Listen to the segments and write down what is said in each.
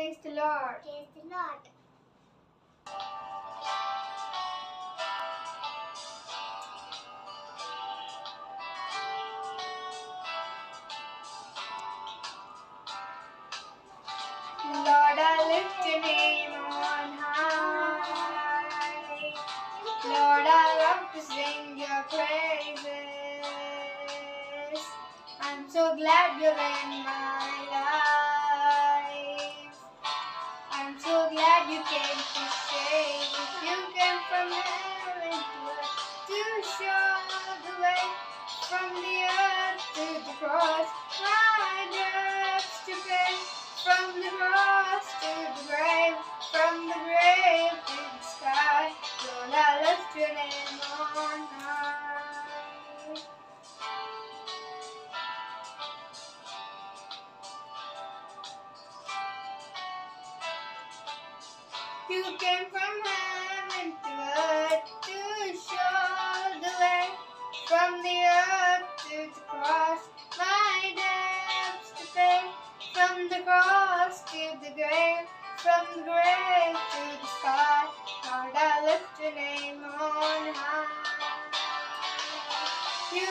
Praise the Lord. Praise the Lord. Lord, I lift your name on high. Lord, I love to sing your praises. I'm so glad you're in my life.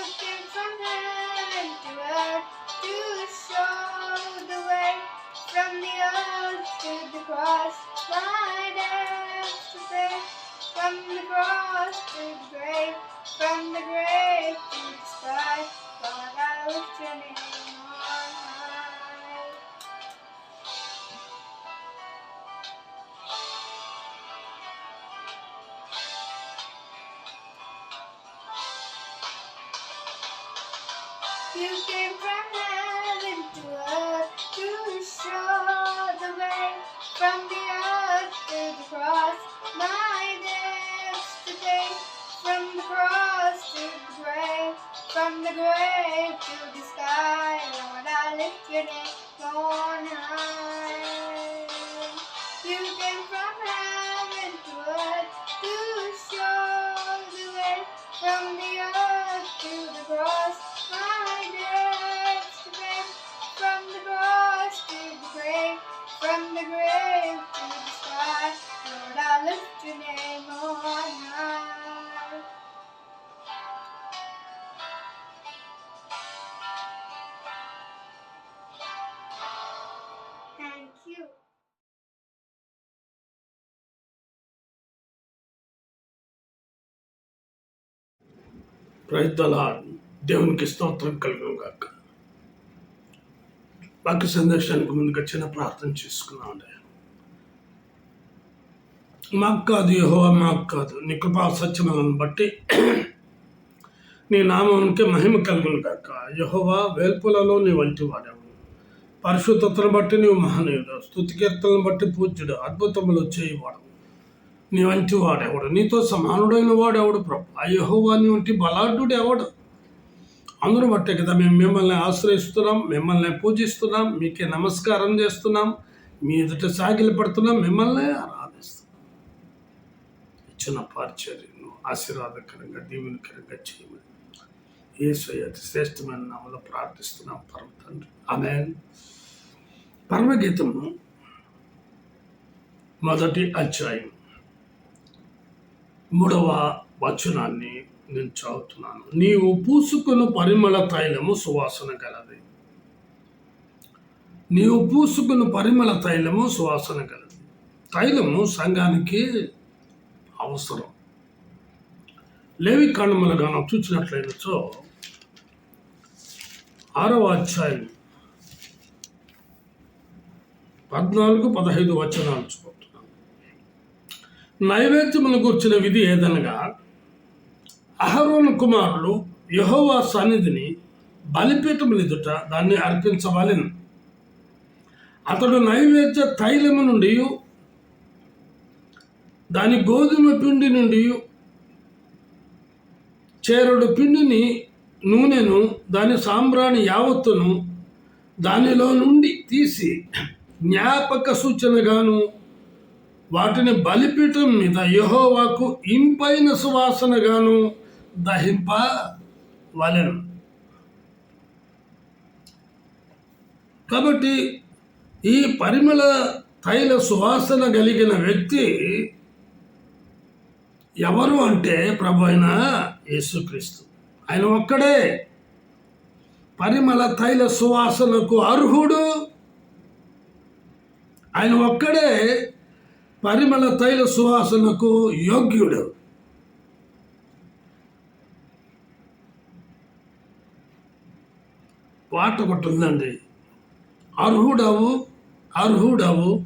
Came from heaven to earth to show the way from the earth to the cross. My debts to pay from the cross to the grave, from the grave to the sky. Lord, I lift your రైతుల దేవునికి స్తోత్రం కలుగును గాక వాక్య సందేశానికి ముందుగా చిన్న ప్రార్థన చేసుకున్నాం మాకు కాదు యహో మాకు కాదు. నీ కృపా సత్యములను బట్టి నీ నామంకే మహిమ కలుగును గాక యహోవా వేల్పులలో నీ వంటి వాడేవు. పరిశుద్ధతను బట్టి నీవు మహనీయుడు స్థుతి కీర్తనను బట్టి పూజ్యుడు. అద్భుతములు చేయవాడు నీ వంటి వాడెవడు నీతో సమానుడైన వాడెవడు ప్రభు? యహోవా నీ వంటి బలాఢ్యుడు ఎవడు? అందరూ బట్టే కదా మేము మిమ్మల్ని ఆశ్రయిస్తున్నాం మిమ్మల్ని పూజిస్తున్నాం మీకే నమస్కారం చేస్తున్నాం మీ ఎదుట సాగిలి పడుతున్నాం మిమ్మల్ని ఆరాధిస్తున్నాం. ఇచ్చిన పార్చర్యను ఆశీర్వాదకరంగా దీవెనకరంగా చేయమని. యేసు అతి శ్రేష్టమైన నామలో ప్రార్థిస్తున్నాం పరమ తండ్రి. ఆమె పరమగీతము మొదటి అధ్యాయం మూడవ వచనాన్ని నేను చదువుతున్నాను. నీవు పూసుకున్న పరిమళ తైలము సువాసన గలది. నీవు పూసుకున్న పరిమళ తైలము సువాసన గలది. తైలము సంఘానికి అవసరం. లేవి కాండములు మనం చూసినట్లయినచో ఆరవ అధ్యాయం పద్నాలుగు పదహైదు వచనాలు చూపుతున్నాను నైవేద్యమును కూర్చిన విధి ఏదనగా అహరోను కుమారులు యహోవా సన్నిధిని బలిపీఠం ఎదుట దాన్ని అర్పించవలెను. అతడు నైవేద్య తైలము నుండి దాని గోధుమ పిండి నుండి చేరుడు పిండిని నూనెను దాని సాంబ్రాణి యావత్తును దానిలో నుండి తీసి జ్ఞాపక సూచనగాను వాటిని బలిపీఠం మీద యహోవాకు ఇంపైన సువాసనగాను దహింప వలెను. కాబట్టి ఈ పరిమళ తైల సువాసన కలిగిన వ్యక్తి ఎవరు అంటే ప్రభు అయిన యేసుక్రీస్తు. ఆయన ఒక్కడే. పరిమళ తైల సువాసనకు అర్హుడు. ఆయన ఒక్కడే. పరిమళ తైల సువాసనకు యోగ్యుడు. పాట ఒకటి ఉందండి. అర్హుడవు అర్హుడవు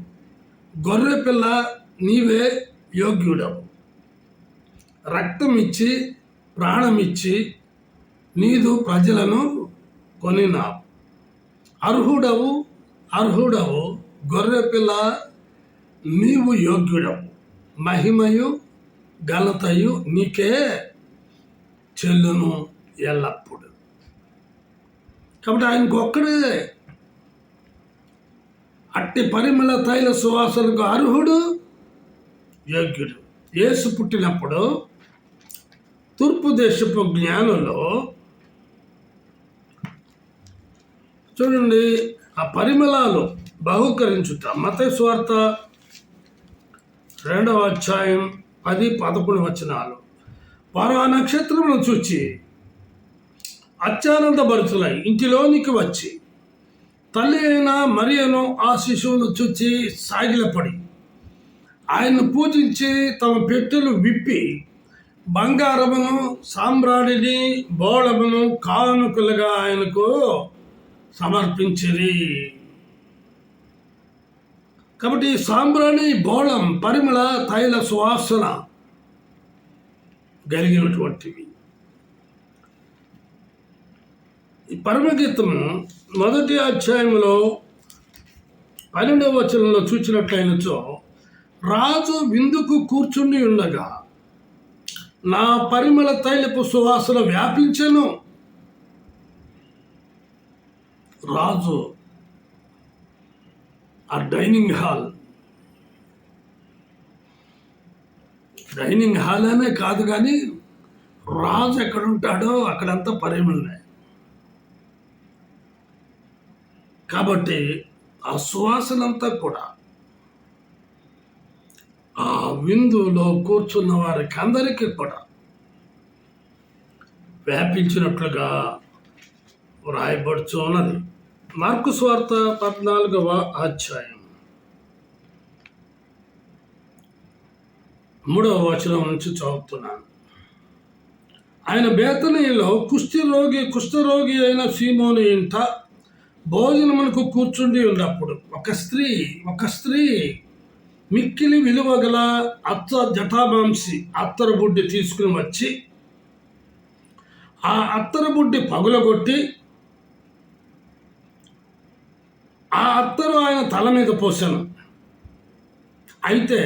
గొర్రె పిల్ల నీవే యోగ్యుడవు. రక్తం ఇచ్చి ప్రాణం ఇచ్చి నీదు ప్రజలను కొనినావు. అర్హుడవు అర్హుడవు గొర్రె పిల్ల నీవు యోగ్యుడవు. మహిమయు ఘనతయు నీకే చెల్లును ఎల్లప్పుడు. కాబట్టి ఆయనకు ఒక్కడే అట్టి పరిమళ తైల సువాసనకు అర్హుడు యోగ్యుడు. యేసు పుట్టినప్పుడు తూర్పు దేశపు జ్ఞానంలో చూడండి ఆ పరిమళాలు బహుకరించుట. మత స్వార్థ రెండవ అధ్యాయం పది పదకొండు వచనాలు. వారు ఆ నక్షత్రమును చూచి అత్యానందభరితులై ఇంటిలోనికి వచ్చి తల్లి అయిన మరియను ఆ శిశువును చూచి సాగిలపడి ఆయన్ను పూజించి తమ పెట్టెలు విప్పి బంగారమును సాంబ్రాడిని బోళమును కానుకలుగా ఆయనకు సమర్పించిరి. కాబట్టి సాంబ్రాణి బోళం పరిమళ తైల సువాసన కలిగినటువంటివి. ఈ పరమగీతము మొదటి అధ్యాయంలో పన్నెండవ వచనంలో చూచినట్లయినచో రాజు విందుకు కూర్చుండి ఉండగా నా పరిమళ తైలపు సువాసన వ్యాపించను. రాజు ఆ డైనింగ్ హాల్. డైనింగ్ హాల్ అనే కాదు కానీ రాజు ఎక్కడ ఉంటాడో అక్కడంతా పరిమళనే కాబట్టి ఆ సువాసనంతా కూడా ఆ విందులో కూర్చున్న వారికి అందరికీ కూడా వ్యాపించినట్లుగా రాయబడుచున్నది మార్కు స్వార్త పద్నాలుగవ అధ్యాయం. మూడవ వచనం నుంచి చదువుతున్నాను. ఆయన బేతనీలో కుష్ఠరోగి కుష్ఠరోగి అయిన సీమోని ఇంట భోజనమునకు కూర్చుండి ఉన్నప్పుడు ఒక స్త్రీ ఒక స్త్రీ మిక్కిలి విలువ గల అత్త జటామాంసి అత్తర బుడ్డి తీసుకుని వచ్చి ఆ అత్తర బుడ్డి పగులగొట్టి ఆ అత్తరు ఆయన తల మీద పోసాను అయితే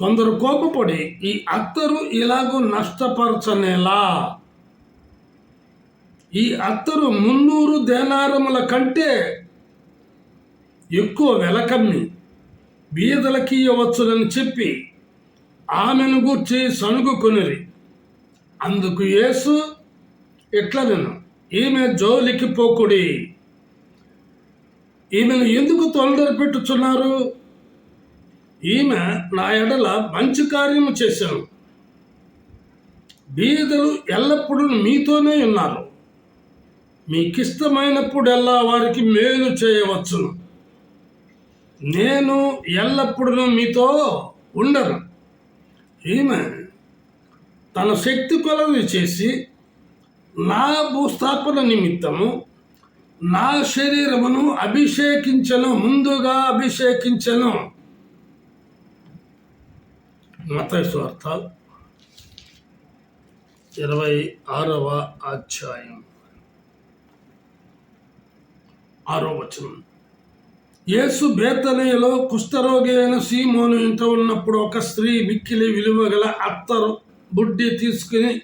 కొందరు కోపపడి ఈ అత్తరు ఇలాగూ నష్టపరచనేలా? ఈ అత్తరు మున్నూరు దేనారముల కంటే ఎక్కువ వెలకమ్మి బీదలకి ఇవ్వచ్చునని చెప్పి ఆమెను గూర్చి సణుగుకొనిరి అందుకు యేసు ఇట్ల నేను ఈమె జోలికి పోకుడి. ఈమెను ఎందుకు తొందర పెట్టుచున్నారు? ఈమె నా ఎడల మంచి కార్యము చేశాను. బీదలు ఎల్లప్పుడూ మీతోనే ఉన్నారు. మీకిష్టమైనప్పుడల్లా వారికి మేలు చేయవచ్చును. నేను ఎల్లప్పుడూ మీతో ఉండను. ఈమె తన శక్తి కొలవి చేసి నా భూస్థాపన నిమిత్తము నా శరీరమును అభిషేకించను ముందుగా అభిషేకించను. మత స్వార్థ ఇరవై ఆరవ అధ్యాయం. ఆరో వచనం. యేసు బేతనయలో కుష్ఠరోగి అయిన సీమోను ఇంట ఉన్నప్పుడు ఒక స్త్రీ మిక్కిలి విలువ గల అత్తరు బుడ్డి తీసుకుని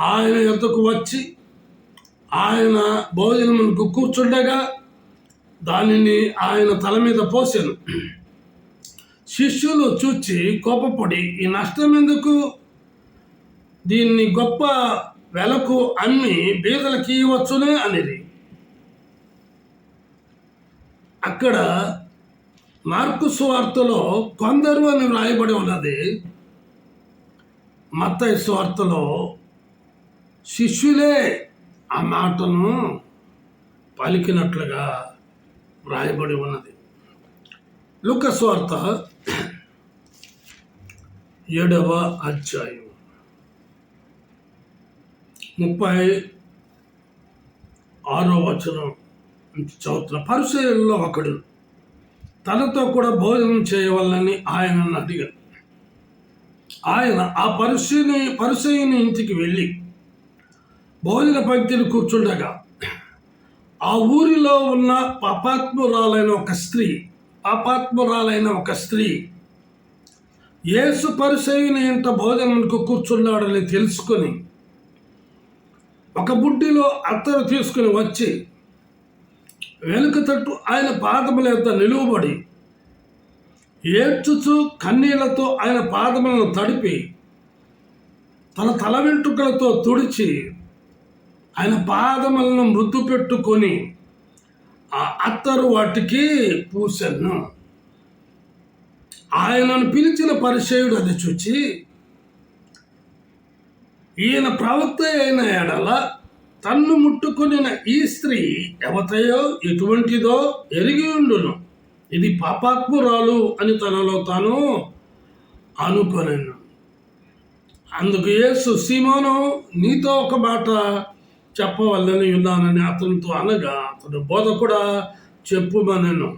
ఆయన ఎద్దకు వచ్చి ఆయన భోజనమునకు కూర్చుండగా దానిని ఆయన తల మీద పోసాను శిష్యులు చూచి కోపపడి ఈ నష్టం ఎందుకు? దీన్ని గొప్ప వెలకు అమ్మి బీదలకి ఇవ్వచ్చునే? అనేది. అక్కడ మార్కు సువార్తలో కొందరు అని వ్రాయబడి ఉన్నది. మత్తయి సువార్తలో శిష్యులే ఆ మాటను పలికినట్లుగా వ్రాయబడి ఉన్నది. లుకస్వార్త ఏడవ అధ్యాయం. ముప్పై ఆరో వచనం నుంచి చదువుతున్న పరిశీలనలో ఒకడు తనతో కూడా భోజనం చేయవాలని ఆయనను అడిగాడు. ఆయన ఆ పరిశీని పరిశీని ఇంటికి వెళ్ళి భోజన పంక్తిని కూర్చుండగా ఆ ఊరిలో ఉన్న పాపాత్మురాలైన ఒక స్త్రీ పాపాత్మురాలైన ఒక స్త్రీ యేసు పరిసయుని ఇంత భోజనంకు కూర్చున్నాడని తెలుసుకొని ఒక బుడ్డిలో అత్తరు తీసుకుని వచ్చి వెనుక తట్టు ఆయన పాదముల యొక్క నిలువబడి ఏడ్చుచు కన్నీళ్ళతో ఆయన పాదములను తడిపి తన తల వెంట్రుకలతో తుడిచి ఆయన పాదములను మృద్దు పెట్టుకొని ఆ అత్తరు వాటికి పూసెను. ఆయనను పిలిచిన పరిచయుడు అది చూచి ఈయన ప్రవక్త అయిన ఎడల తన్ను ముట్టుకుని ఈ స్త్రీ ఎవతయో ఎటువంటిదో ఎరిగి ఉండును. ఇది పాపాత్మురాలు అని తనలో తాను అనుకొనను. అందుకు యేసు సీమోను నీతో ఒక మాట చెప్పవల్లని ఉన్నానని అతనితో అనగా అతడు బోధ కూడా చెప్పుమనను.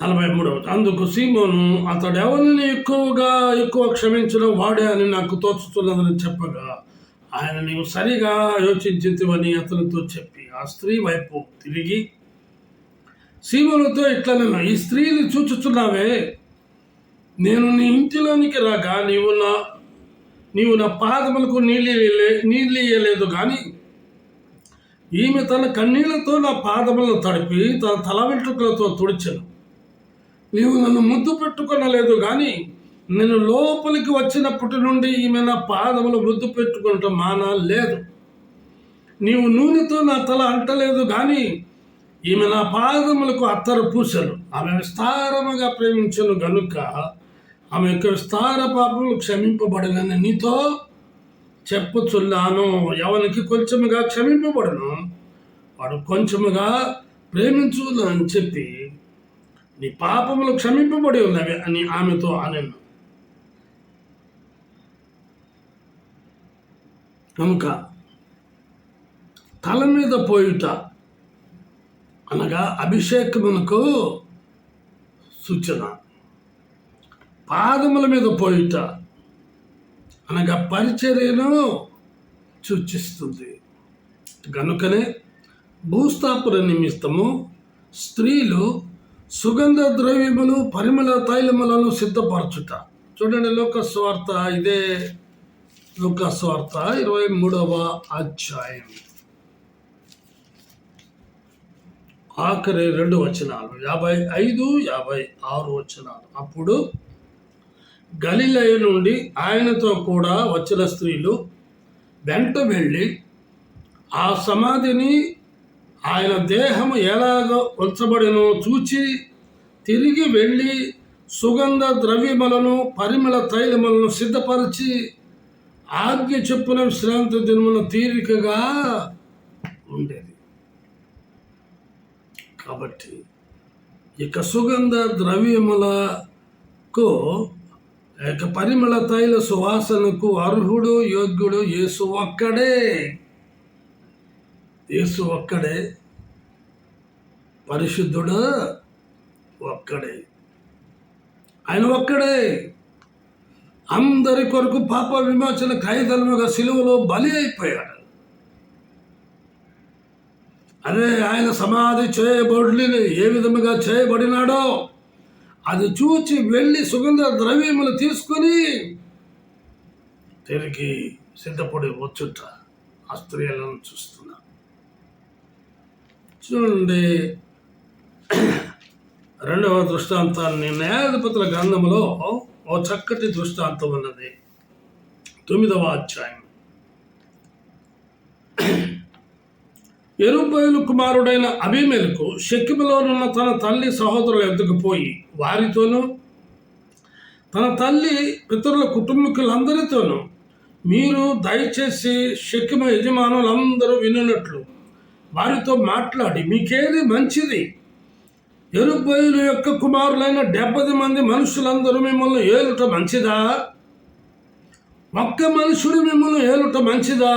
నలభై మూడవ అందుకు సీమోను అతడు ఎవరిని ఎక్కువగా ఎక్కువ క్షమించడం వాడే అని నాకు తోచుతున్నదని చెప్పగా ఆయన నీవు సరిగా యోచించితివని అతనితో చెప్పి ఆ స్త్రీ వైపు తిరిగి సీమోనుతో ఇట్లా నేను ఈ స్త్రీని చూచుచున్నావే? నేను నీ ఇంటిలోనికి రాగా నీవు నా నీవు నా పాదములకు నీళ్ళు నీళ్ళు ఇయ్యలేదు కానీ ఈమె తన కన్నీళ్ళతో నా పాదములను తడిపి తన తల వెంట్రుకలతో తుడిచను. నీవు నన్ను ముద్దు పెట్టుకొనలేదు కానీ నేను లోపలికి వచ్చినప్పటి నుండి ఈమె నా పాదములు ముద్దు పెట్టుకుంటాం మానా లేదు. నీవు నూనెతో నా తల అంటలేదు కానీ ఈమె నా పాదములకు అత్తరు పూసలు ఆమె విస్తారముగా ప్రేమించను గనుక ఆమె యొక్క విస్తార పాపములు క్షమింపబడనని నీతో చెప్పుచున్నాను. ఎవరికి కొంచెముగా క్షమింపబడను వాడు కొంచెముగా ప్రేమించు అని చెప్పి నీ పాపములు క్షమింపబడి ఉన్నవి అని ఆమెతో అనను. కనుక తల మీద పోయుట అనగా అభిషేకమునకు సూచన. పాదముల మీద పోయుట అనగా పరిచర్యను సూచిస్తుంది. గనుకనే భూస్థాపన నిమిత్తము స్త్రీలు సుగంధ ద్రవ్యములు పరిమళ తైలములను సిద్ధపరచుట. చూడండి లోక స్వార్థ ఇదే లోకస్వార్త ఇరవై మూడవ అధ్యాయం. ఆఖరి రెండు వచనాలు యాభై ఐదు యాభై ఆరు వచనాలు. అప్పుడు గలిలయ నుండి ఆయనతో కూడా వచ్చిన స్త్రీలు వెంట వెళ్ళి ఆ సమాధిని ఆయన దేహము ఎలాగో ఉంచబడినో చూచి తిరిగి వెళ్ళి సుగంధ ద్రవ్యములను పరిమళ తైలములను సిద్ధపరిచి ఆజ్ఞ చెప్పున విశ్రాంతి దినమున తీరికగా ఉండేది. కాబట్టి ఇక సుగంధ ద్రవ్యములకు యొక్క పరిమళ తైల సువాసనకు అర్హుడు యోగ్యుడు యేసు ఒక్కడే. యేసు ఒక్కడే. పరిశుద్ధుడు ఒక్కడే. ఆయన ఒక్కడే. అందరి కొరకు పాప విమోచన ఖైదలముగా సిలువలో బలి అయిపోయాడు. అదే ఆయన సమాధి చేయబడి ఏ విధముగా చేయబడినాడో అది చూచి వెళ్ళి సుగంధ ద్రవ్యములు తీసుకొని తిరిగి సిద్ధపడి వచ్చుట ఆ స్త్రీలను చూస్తున్నా. చూడండి రెండవ దృష్టాంతాన్ని. న్యాయాధిపతుల గ్రంథంలో ఓ చక్కటి దృష్టాంతం ఉన్నది. తొమ్మిదవ అధ్యాయం. ఎరుబయలు కుమారుడైన అభిమేలకు షెక్కిములోనున్న తన తల్లి సహోదరుల ఎద్దుకు పోయి వారితోనూ తన తల్లి పితరుల కుటుంబీకులందరితోనూ మీరు దయచేసి షెక్కిమ యజమానులందరూ వినున్నట్లు వారితో మాట్లాడి మీకేది మంచిది? ఎరుబయలు యొక్క కుమారులైన డెబ్బది మంది మనుషులందరూ మిమ్మల్ని ఏలుట మంచిదా? ఒక్క మనుషుడు మిమ్మల్ని ఏలుట మంచిదా?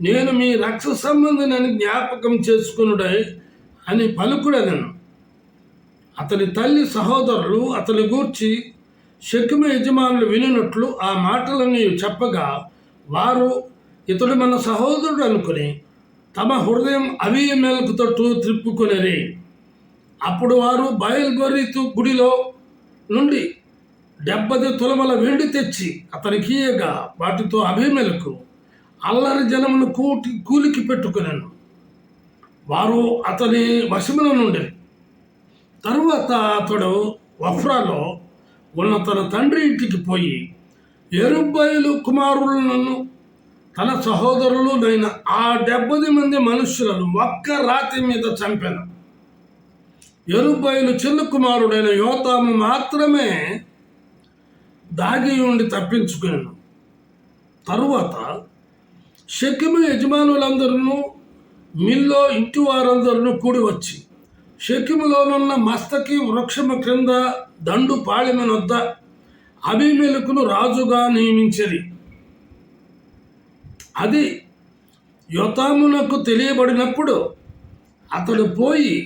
నేను మీ రక్ష సంబంధిని జ్ఞాపకం చేసుకునుడై అని పలుకుడనను. అతని తల్లి సహోదరులు అతని గూర్చి శకుమ యజమానులు వినినట్లు ఆ మాటలను చెప్పగా వారు ఇతడు మన సహోదరుడు అనుకుని తమ హృదయం అవియమేలకు తట్టు త్రిప్పుకొనిరి. అప్పుడు వారు బయలుగొరితు గుడిలో నుండి డెబ్బది తులమల వెండి తెచ్చి అతనికి వాటితో అభిమేలకు అల్లరి జనమును కూటి కూలికి పెట్టుకున్నాను వారు అతని వశముల నుండి తరువాత అతడు వఫ్రాలో ఉన్న తన తండ్రి ఇంటికి పోయి ఎరుబ్బయలు కుమారులను తన సహోదరులు నైన ఆ డెబ్బది మంది మనుషులను ఒక్క రాతి మీద చంపాను. ఎరుబ్బయలు చిన్న కుమారుడైన యోతాము మాత్రమే దాగి ఉండి తప్పించుకున్నాను తరువాత షకిము యజమానులందరూ మిల్లో ఇంటి వారందరూ కూడి వచ్చి షకిములోనున్న మస్తకి వృక్షము క్రింద దండు పాళెమనొద్ద అభిమెలుకును రాజుగా నియమించది అది యోతామునకు తెలియబడినప్పుడు అతడు పోయి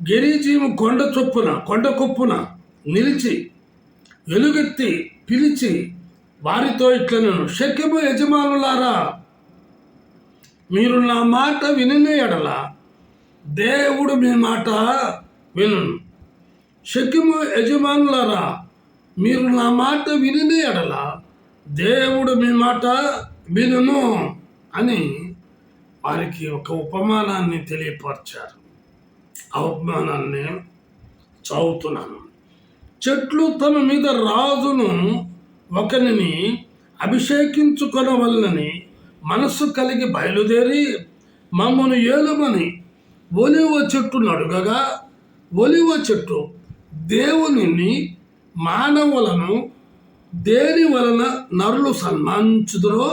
గిరిజీము కొండ చొప్పున కొండ కొప్పున నిలిచి వెలుగెత్తి పిలిచి వారితో ఇట్లనను షకెము యజమానులారా మీరు నా మాట వినని ఎడల. దేవుడు మీ మాట వినును. శక్యము యజమానులారా మీరు నా మాట వినని ఎడల. దేవుడు మీ మాట వినును అని వారికి ఒక ఉపమానాన్ని తెలియపరిచారు. ఆ ఉపమానాన్ని చదువుతున్నాను. చెట్లు తమ మీద రాజును ఒకరిని అభిషేకించుకొనవలనని మనస్సు కలిగి బయలుదేరి మమ్మను ఏలుమని ఒలివ చెట్టు నడుగగా ఒలివ చెట్టు దేవునిని మానవులను దేని వలన నరులు సన్మానించుదురో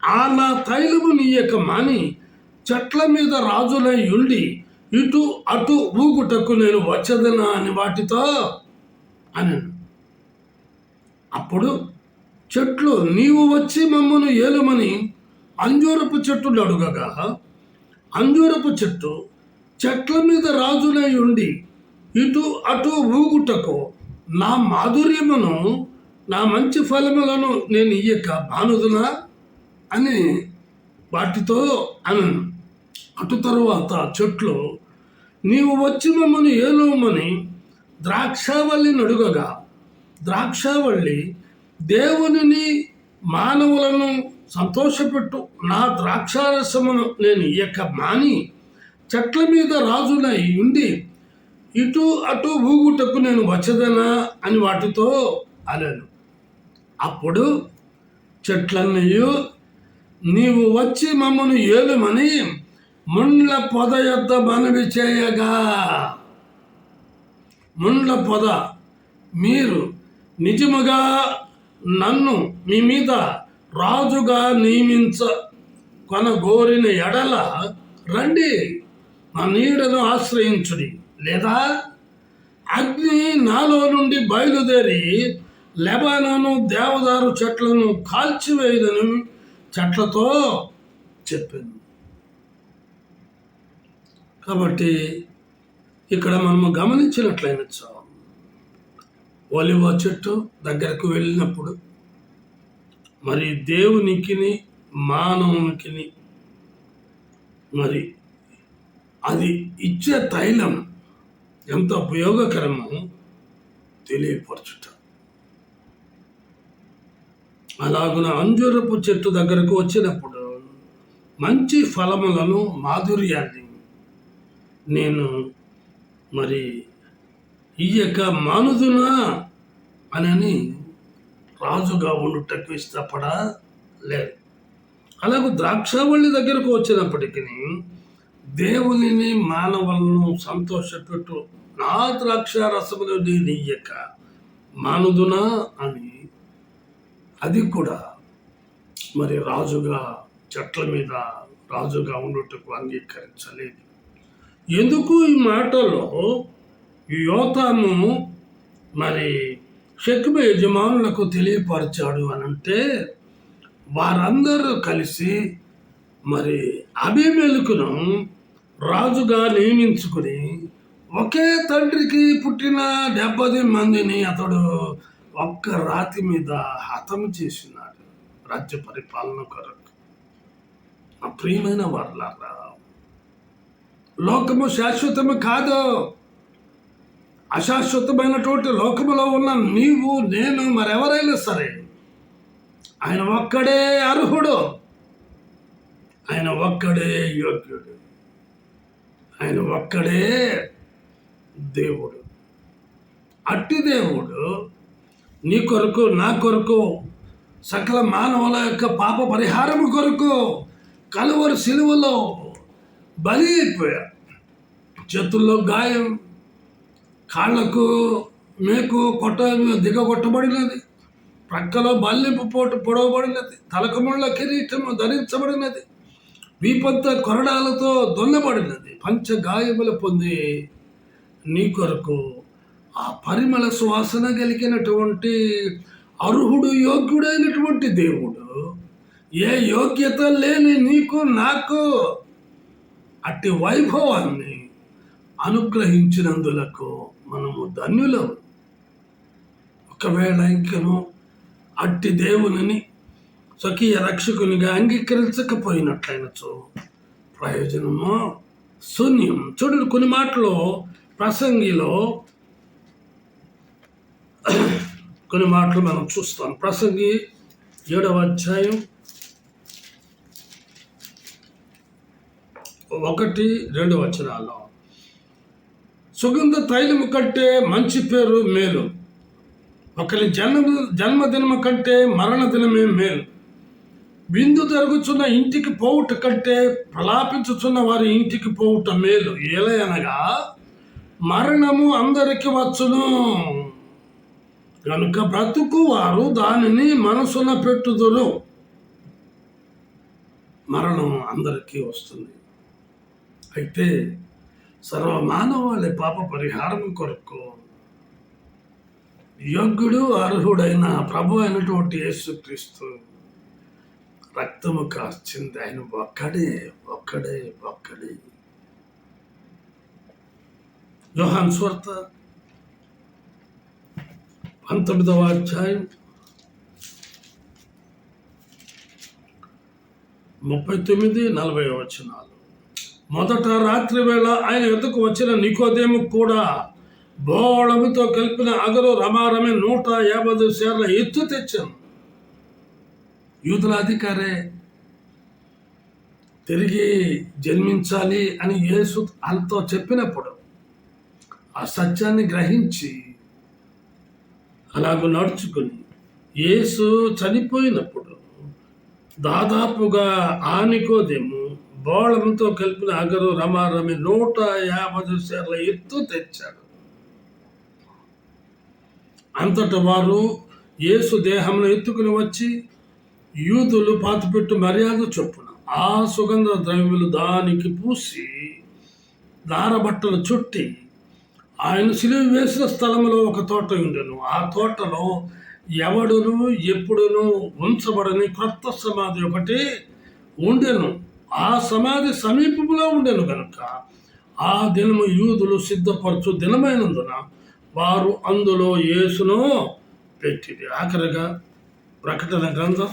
ఆ నా తైలము నీయక మాని చెట్ల మీద రాజులై ఉండి ఇటు అటు ఊగుటకు నేను వచ్చదనా అని వాటితో అని అప్పుడు చెట్లు నీవు వచ్చి మమ్మను ఏలమని అంజూరపు చెట్టు అడుగగా అంజూరపు చెట్టు చెట్ల మీద రాజునై ఉండి ఇటు అటు ఊగుటకు నా మాధుర్యమును నా మంచి ఫలములను నేను ఇయ్యక బానుదునా? అని వాటితో అనను. అటు తరువాత చెట్లు నీవు వచ్చి మమ్మను ఏలోమని ద్రాక్షావల్లి అడుగగా ద్రాక్షావల్లి దేవునిని మానవులను సంతోషపెట్టు. నా ద్రాక్షారసమును నేను ఇయ్యక మాని చెట్ల మీద రాజునై ఉండి ఇటు అటు ఊగుటకు నేను వచ్చదనా అని వాటితో అనను. అప్పుడు చెట్లన్నయు నీవు వచ్చి మమ్మను ఏలుమని ముండ్ల పొద యొద్ద మనవి చేయగా. ముండ్ల పొద మీరు నిజముగా నన్ను మీ మీద రాజుగా నియమించ కొనగోరిన ఎడల రండి నా నీడను ఆశ్రయించుడి. లేదా అగ్ని నాలో నుండి బయలుదేరి లెబానోను దేవదారు చెట్లను కాల్చివేయదని చెట్లతో చెప్పింది కాబట్టి ఇక్కడ మనము గమనించినట్లయినచ్చు ఒలివ చెట్టు దగ్గరకు వెళ్ళినప్పుడు మరి దేవునికిని మానవునికిని మరి అది ఇచ్చే తైలం ఎంత ఉపయోగకరమో తెలియపరచుట. అలాగున అంజూరపు చెట్టు దగ్గరకు వచ్చినప్పుడు మంచి ఫలములను మాధుర్యాన్ని నేను మరి ఇయ్యక మానుదునా అని రాజుగా ఉండుటకు ఇష్టపడా లేదు. అలాగే ద్రాక్షావళి దగ్గరకు వచ్చినప్పటికీ దేవునిని మానవులను సంతోషపెట్టు నా ద్రాక్ష ద్రాక్షారసములు నీయక మానుదునా అని అది కూడా మరి రాజుగా చెట్ల మీద రాజుగా ఉండుటకు అంగీకరించలేదు. ఎందుకు ఈ మాటలో యోతాము మరి శకుమ యజమానులకు తెలియపరిచాడు అని అంటే వారందరూ కలిసి మరి అభిమేలుకును రాజుగా నియమించుకుని ఒకే తండ్రికి పుట్టిన డెబ్బది మందిని అతడు ఒక్క రాతి మీద హతం చేసినాడు రాజ్య పరిపాలన కొరకు. నా ప్రియమైన వర్లారా లోకము శాశ్వతము కాదు. అశాశ్వతమైనటువంటి లోకములో ఉన్న నీవు నేను మరెవరైనా సరే ఆయన ఒక్కడే అర్హుడు. ఆయన ఒక్కడే యోగ్యుడు. ఆయన ఒక్కడే దేవుడు. అట్టి దేవుడు నీ కొరకు నా కొరకు సకల మానవుల యొక్క పాప పరిహారము కొరకు కలువరు సిలువలో బలి అయిపోయా చేతుల్లో గాయం కాళ్ళకు మేకు కొట్ట దిగగొట్టబడినది. ప్రక్కలో బల్లింపు పోటు పొడవబడినది. తలకముళ్ళ కిరీటము ధరించబడినది. విపత్త కొరడాలతో దొన్నబడినది. పంచ గాయములు పొంది నీ కొరకు ఆ పరిమళ సువాసన కలిగినటువంటి అర్హుడు యోగ్యుడైనటువంటి దేవుడు. ఏ యోగ్యత లేని నీకు నాకు అట్టి వైభవాన్ని అనుగ్రహించినందులకు మనము ధన్యులం. ఒకవేళ ఇంకను అట్టి దేవుని స్వకీయ రక్షకునిగా అంగీకరించకపోయినట్లయినచో ప్రయోజనము? శూన్యం. చూడండి కొన్ని మాటలు ప్రసంగిలో కొన్ని మాటలు మనం చూస్తాం. ప్రసంగి ఏడవ అధ్యాయం ఒకటి రెండు వచనాల్లో. సుగంధ తైలము కంటే మంచి పేరు మేలు. ఒకరి జన్మ జన్మదినము కంటే మరణ దినమే మేలు. విందు జరుగుతున్న ఇంటికి పోవుట కంటే ప్రలాపించుచున్న వారి ఇంటికి పోవుట మేలు. ఏలయనగా మరణము అందరికి వచ్చును. కనుక బ్రతుకు వారు దానిని మనసున పెట్టుదురు. మరణం అందరికీ వస్తుంది. అయితే సర్వమానవాళి పాప పరిహారం కొరకు. యోగ్యుడు అర్హుడైన ప్రభు అయినటువంటి యేసుక్రీస్తు రక్తము కాచింది ఆయన ఒక్కడే ఒక్కడే ఒక్కడే. యోహాన్ స్వార్త పంతొమ్మిదవ అధ్యాయం ముప్పై తొమ్మిది నలభై వచనాలు. మొదట రాత్రి వేళ ఆయన ఎదుకు వచ్చిన నికోదేము కూడా బోళముతో కలిపిన అగరు రమారమే నూట యాభై సేర్ల ఎత్తు తెచ్చాను. యూదుల అధికారే తిరిగి జన్మించాలి అని యేసు అంతో చెప్పినప్పుడు ఆ సత్యాన్ని గ్రహించి అలాగ నడుచుకుని యేసు చనిపోయినప్పుడు దాదాపుగా ఆనికోదేమో బోళంతో కలిపిన అగరు రమారమి నూట యాభై సేర్ల ఎత్తు తెచ్చాడు. అంతట వారు యేసు దేహంలో ఎత్తుకుని వచ్చి యూదులు పాతిపెట్టు మర్యాద చొప్పున ఆ సుగంధ ద్రవ్యములు దానికి పూసి దారబట్టలు చుట్టి ఆయన సిలువ వేసిన స్థలంలో ఒక తోట ఉండెను. ఆ తోటలో ఎవడును ఎప్పుడును ఉంచబడని క్రొత్త సమాధి ఒకటి ఉండెను. ఆ సమాధి సమీపంలో ఉండేను కనుక ఆ దినము యూదులు సిద్ధపరచు దినమైనందున వారు అందులో యేసును పెట్టింది ఆఖరిగా ప్రకటన గ్రంథం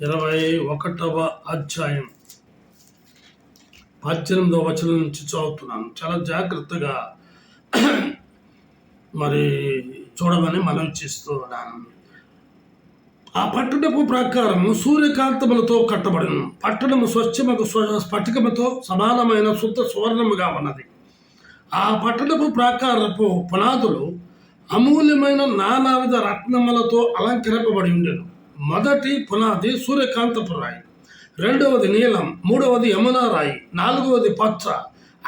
ఇరవై ఒకటవ అధ్యాయం పద్దెనిమిదవ వచనం నుంచి చదువుతున్నాను. చాలా జాగ్రత్తగా మరి చూడమని మనం చేస్తున్నాను ఆ పట్టణపు ప్రాకారము సూర్యకాంతములతో కట్టబడిన. పట్టణము స్వచ్ఛమకు స్వ- స్ఫటికముతో సమానమైన శుద్ధ సువర్ణముగా ఉన్నది. ఆ పట్టణపు ప్రాకారపు పునాదులు అమూల్యమైన నానావిధ రత్నములతో అలంకరింపబడి ఉండెను. మొదటి పునాది సూర్యకాంతపు రాయి రెండవది నీలం మూడవది యమునా రాయి నాలుగవది పచ్చ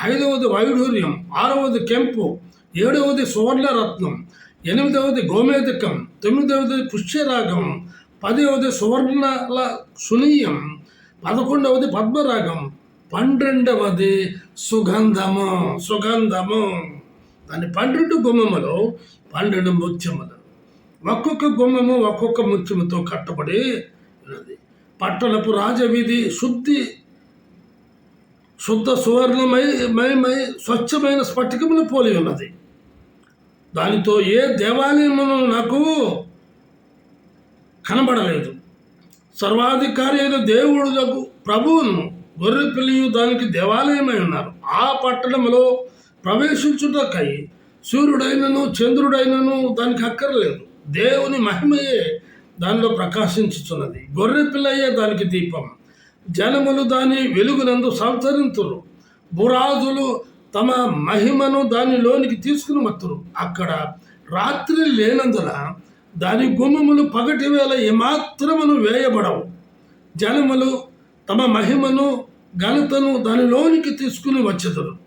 ఐదవది వైఢూర్యం ఆరవది కెంపు ఏడవది సువర్ణరత్నం ఎనిమిదవది గోమేధికం తొమ్మిదవది పుష్యరాగం పదవది సువర్ణల సునీయం పదకొండవది పద్మరాగం పన్నెండవది సుగంధము సుగంధము. దాని పన్నెండు గుమ్మములు పన్నెండు ముత్యములు. ఒక్కొక్క గుమ్మము ఒక్కొక్క ముత్యముతో కట్టబడి ఉన్నది. పట్టణపు రాజవీధి శుద్ధి శుద్ధ సువర్ణమై మయమై స్వచ్ఛమైన స్ఫటికములు పోలి ఉన్నది. దానితో ఏ దేవాలయమును నాకు కనబడలేదు. సర్వాధికారి అయిన దేవుడులకు ప్రభువును గొర్రె పిల్లియు దానికి దేవాలయమై ఉన్నారు. ఆ పట్టణంలో ప్రవేశించుటకై సూర్యుడైనను చంద్రుడైనను దానికి అక్కర్లేదు. దేవుని మహిమయే దానిలో ప్రకాశించుతున్నది గొర్రె పిల్లయే దానికి దీపం. జనములు దాని వెలుగునందు సంచరింతురు. బురాజులు తమ మహిమను దానిలోనికి తీసుకుని మత్తురు. అక్కడ రాత్రి లేనందున దాని గుమ్మములు పగటి వేళ ఏమాత్రమును వేయబడవు. జనములు తమ మహిమను ఘనతను దానిలోనికి తీసుకుని వచ్చెదరు.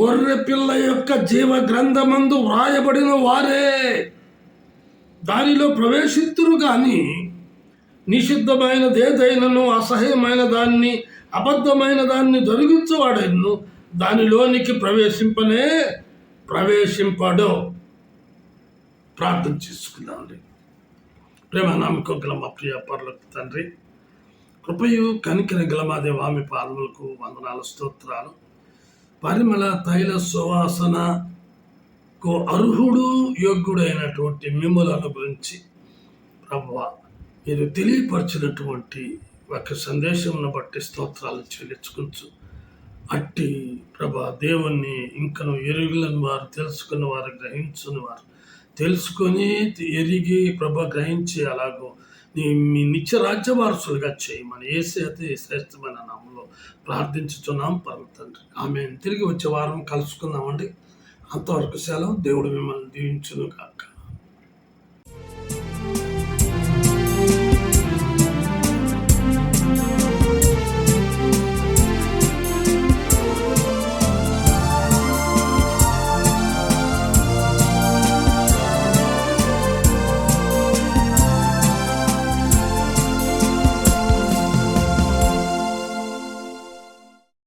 గొర్రె పిల్ల యొక్క జీవ గ్రంథమందు వ్రాయబడిన వారే దానిలో ప్రవేశిస్తురు కానీ నిషిద్ధమైనది ఏదైనను అసహ్యమైన దాన్ని అబద్ధమైన దాన్ని దొరికించేవాడను దానిలోనికి ప్రవేశింపనే ప్రవేశింపడం ప్రార్థన చేసుకుందామండి. ప్రేమ నమ్మకం గల మా ప్రియ పర్లకు తండ్రి కృపయు కనికిన గల మా దేవ పాదములకు వందనాల స్తోత్రాలు. పరిమళ తైల సువాసనకు అర్హుడు యోగ్యుడైనటువంటి మిమ్మలను గురించి ప్రభు మీరు తెలియపరిచినటువంటి ఒక సందేశంను బట్టి స్తోత్రాలు చెల్లించుకుంటూ అట్టి ప్రభా దేవుణ్ణి ఇంకను ఎరుగులని వారు తెలుసుకున్న వారు గ్రహించుని వారు. తెలుసుకొని ఎరిగి ప్రభ గ్రహించి అలాగో నీ మీ నిత్య రాజ్య వారసులుగా చేయమని ఏసే అతి శ్రేష్టమైన నామంలో ప్రార్థించుతున్నాం పరమ తండ్రి. ఆమె తిరిగి వచ్చే వారం కలుసుకుందామండి. అంతవరకు సెలవు. దేవుడు మిమ్మల్ని దీవించునుగా